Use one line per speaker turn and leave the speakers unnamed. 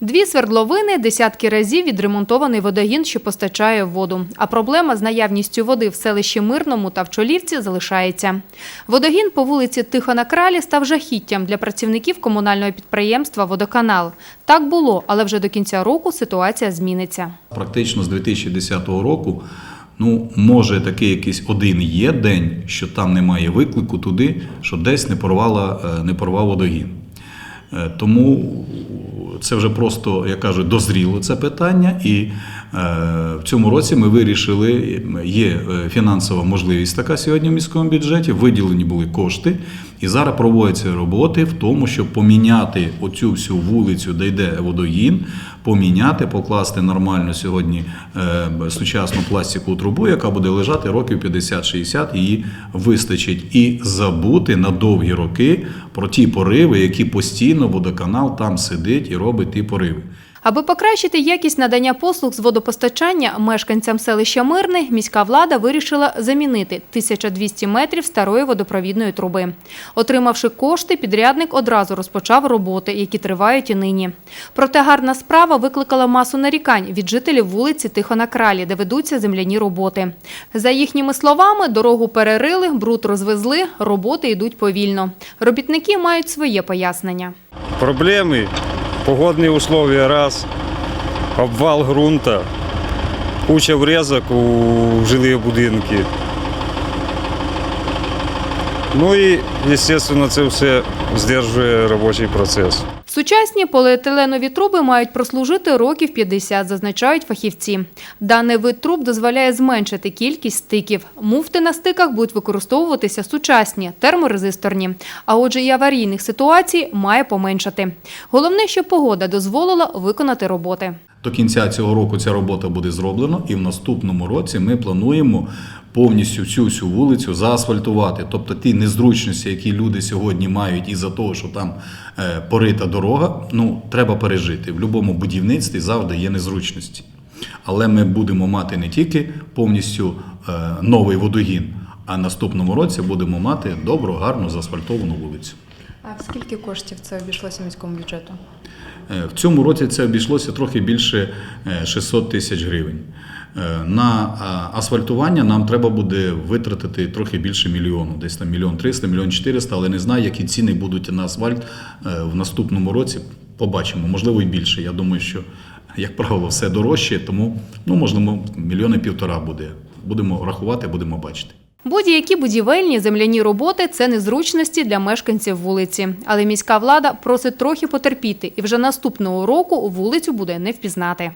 Дві свердловини, десятки разів відремонтований водогін, що постачає воду. А проблема з наявністю води в селищі Мирному та в Чолівці залишається. Водогін по вулиці Тихона Кралі став жахіттям для працівників комунального підприємства «Водоканал». Так було, але вже до кінця року ситуація зміниться.
Практично з 2010 року, ну, може такий якийсь один є день, що там немає виклику туди, що десь не порвала, е, не порвав водогін. Е, Тому це вже просто, як кажуть, дозріло це питання, і в цьому році ми вирішили, є е, фінансова можливість така сьогодні в міському бюджеті, виділені були кошти, і зараз проводяться роботи в тому, щоб поміняти оцю всю вулицю, де йде водогін, поміняти, покласти нормальну сьогодні е, сучасну пластикову трубу, яка буде лежати років 50-60, її вистачить, і забути на довгі роки про ті пориви, які постійно водоканал там сидить і робить ті пориви.
Аби покращити якість надання послуг з водопостачання мешканцям селища Мирне, міська влада вирішила замінити 1200 метрів старої водопровідної труби. Отримавши кошти, підрядник одразу розпочав роботи, які тривають і нині. Проте гарна справа викликала масу нарікань від жителів вулиці Тихона Кралі, де ведуться земляні роботи. За їхніми словами, дорогу перерили, бруд розвезли, роботи йдуть повільно. Робітники мають своє пояснення.
Проблемы, погодные условия раз, обвал грунта, куча врезок у жилые будинки. Ну і, звісно, це все здержує робочий процес.
Сучасні поліетиленові труби мають прослужити років 50, зазначають фахівці. Даний вид труб дозволяє зменшити кількість стиків. Муфти на стиках будуть використовуватися сучасні, терморезисторні. А отже, і аварійних ситуацій має поменшати. Головне, щоб погода дозволила виконати роботи.
До кінця цього року ця робота буде зроблена, і в наступному році ми плануємо повністю всю всю вулицю заасфальтувати. Тобто ті незручності, які люди сьогодні мають із-за того, що там е, порита дорога, ну треба пережити. В будь-якому будівництві завжди є незручності. Але ми будемо мати не тільки повністю е, новий водогін, а наступному році будемо мати добру, гарну заасфальтовану вулицю.
А скільки коштів це обійшлося міському бюджету?
Е, В цьому році це обійшлося трохи більше е, 600 тисяч гривень. Е, На асфальтування нам треба буде витратити трохи більше мільйону, десь там мільйон триста, мільйон чотириста, але не знаю, які ціни будуть на асфальт е, в наступному році. Побачимо, можливо, і більше. Я думаю, що, як правило, все дорожче, тому ну, можливо, мільйони півтора буде. Будемо рахувати, будемо бачити.
Будь-які будівельні земляні роботи – це незручності для мешканців вулиці. Але міська влада просить трохи потерпіти, і вже наступного року вулицю буде не впізнати.